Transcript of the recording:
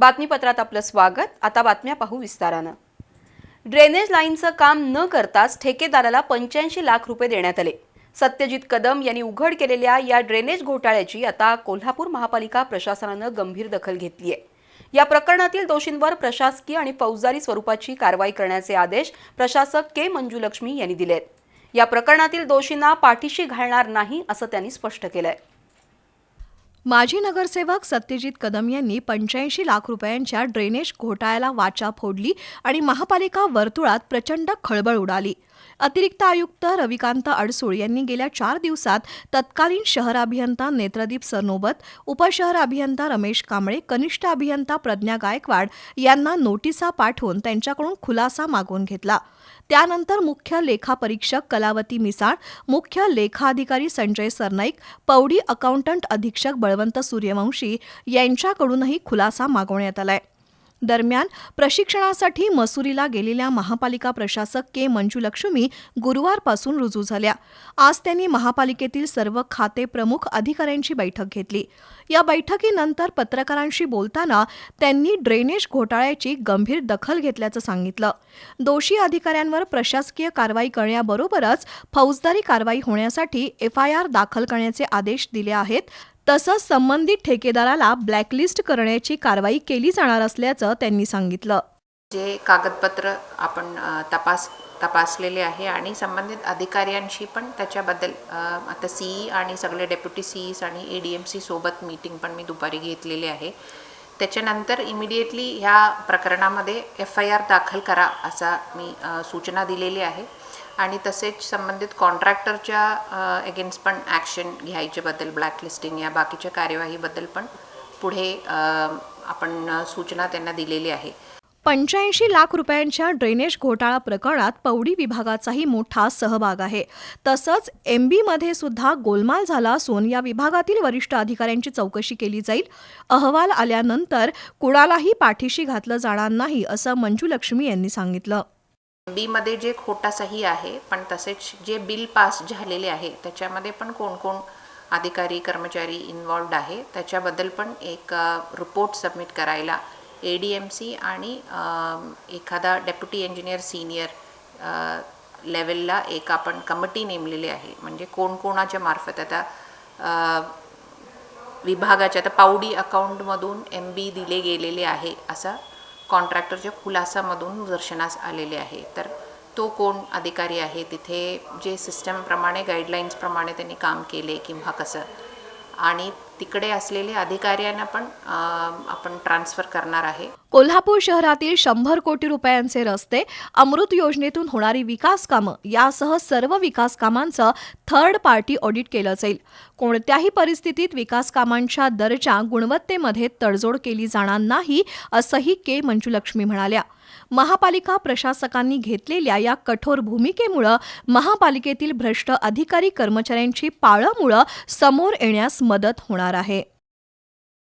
बातमीपत्रात आपलं स्वागत. आता बातम्या पाहू विस्तारानं. ड्रेनेज लाईनचं काम न करताच ठेकेदाराला पंच्याऐंशी लाख रुपये देण्यात आले. सत्यजित कदम यांनी उघड केलेल्या या ड्रेनेज घोटाळ्याची आता कोल्हापूर महापालिका प्रशासनानं गंभीर दखल घेतली आहे या प्रकरणातील दोषींवर प्रशासकीय आणि फौजदारी स्वरूपाची कारवाई करण्याचे आदेश प्रशासक के. मंजुलक्ष्मी यांनी दिले आहेत या प्रकरणातील दोषींना पाठीशी घालणार नाही असं त्यांनी स्पष्ट केलं आहे माजी नगरसेवक सत्यजित कदम यांनी पंच्याऐंशी लाख रुपयांच्या ड्रेनेज घोटाळ्याला वाचा फोडली आणि महापालिका वर्तुळात प्रचंड खळबळ उडाली. अतिरिक्त आयुक्त रविकांत अडसूळ यांनी गेल्या चार दिवसात तत्कालीन शहर अभियंता नेत्रदीप सरनोबत उपशहर अभियंता रमेश कांबळे कनिष्ठ अभियंता प्रज्ञा गायकवाड यांना नोटिसा पाठवून त्यांच्याकडून खुलासा मागवून घेतला. त्यानंतर मुख्य लेखापरीक्षक कलावती मिसाळ मुख्य लेखाधिकारी संजय सरनाईक पौडी अकाउंटंट अधीक्षक बळवंत सूर्यवंशी यांच्याकडूनही खुलासा मागवण्यात आलाय. दरम्यान प्रशिक्षणासाठी मसुरीला गेलेल्या महापालिका प्रशासक के मंजुलक्ष्मी गुरुवारपासून रुजू झाल्या. आज त्यांनी महापालिकेतील सर्व खाते प्रमुख अधिकाऱ्यांची बैठक घेतली. या बैठकीनंतर पत्रकारांशी बोलताना त्यांनी ड्रेनेज घोटाळ्याची गंभीर दखल घेतल्याचं सांगितलं. दोषी अधिकाऱ्यांवर प्रशासकीय कारवाई करण्याबरोबरच फौजदारी कारवाई होण्यासाठी एफआयआर दाखल करण्याचे आदेश दिले आहेत. तसंच संबंधित ठेकेदाराला ब्लॅकलिस्ट करण्याची कारवाई केली जाणार असल्याचं त्यांनी सांगितलं. जे कागदपत्र आपण तपास तपासलेले आहे आणि संबंधित अधिकाऱ्यांशी पण त्याच्याबद्दल आता सी आणि सगळे डेप्युटी सीईस आणि ए डी एम सी सोबत मीटिंग पण मी दुपारी घेतलेली आहे. त्याच्यानंतर इमिडिएटली ह्या प्रकरणामध्ये एफ आय आर दाखल करा असा मी सूचना दिलेली आहे. आणि तसेच संबंधित कॉन्ट्रॅक्टरच्या एगेन्स्ट पण ॲक्शन घ्यायच्याबद्दल ब्लॅकलिस्टिंग या बाकीच्या कार्यवाहीबद्दल पण पुढे आपण सूचना त्यांना दिलेली आहे. पंच्याऐंशी लाख रुपयांच्या ड्रेनेज घोटाळा प्रकरणात पौडी विभागाचाही मोठा सहभाग आहे. तसंच एम बीमध्ये सुद्धा गोलमाल झाला असून या विभागातील वरिष्ठ अधिकाऱ्यांची चौकशी केली जाईल. अहवाल आल्यानंतर कुणालाही पाठीशी घातलं जाणार नाही असं मंजुलक्ष्मी यांनी सांगितलं. बीमध्ये जे खोटा सही आहे पण तसेच जे बिल पास झालेले आहे त्याच्यामध्ये पण कोण कोण अधिकारी कर्मचारी इन्वॉल्ड आहे त्याच्याबद्दल पण एक रिपोर्ट सबमिट करायला ए डी एम सी आणि एखादा डेप्युटी इंजिनियर सिनियर लेवलला एक आपण कमिटी नेमलेली आहे. म्हणजे कोण कोणाच्या मार्फत आता विभागाच्या आता पावडी अकाउंटमधून एम बी दिले गेलेले आहे असा कॉन्ट्रॅक्टरच्या खुलासामधून दर्शनास आलेले आहे. तर तो कोण अधिकारी आहे? तिथे जे सिस्टमप्रमाणे गाईडलाईन्सप्रमाणे त्यांनी काम केले किंवा कसं? आणि तिकडे असलेले अधिकाऱ्यांना पण आपण ट्रान्सफर करणार आहे. कोल्हापूर शहरातील शंभर कोटी रुपयांचे रस्ते अमृत योजनेतून होणारी विकास कामं यासह सर्व विकास कामांचं थर्ड पार्टी ऑडिट केलं जाईल. कोणत्याही परिस्थितीत विकास कामांच्या दर्जा गुणवत्तेमध्ये तडजोड केली जाणार नाही असंही के मंजुलक्ष्मी म्हणाल्या. महापालिका प्रशासकांनी घेतलेल्या या कठोर भूमिकेमुळं महापालिकेतील भ्रष्ट अधिकारी कर्मचाऱ्यांची पाळंमुळं समोर येण्यास मदत होणार होणार आहे.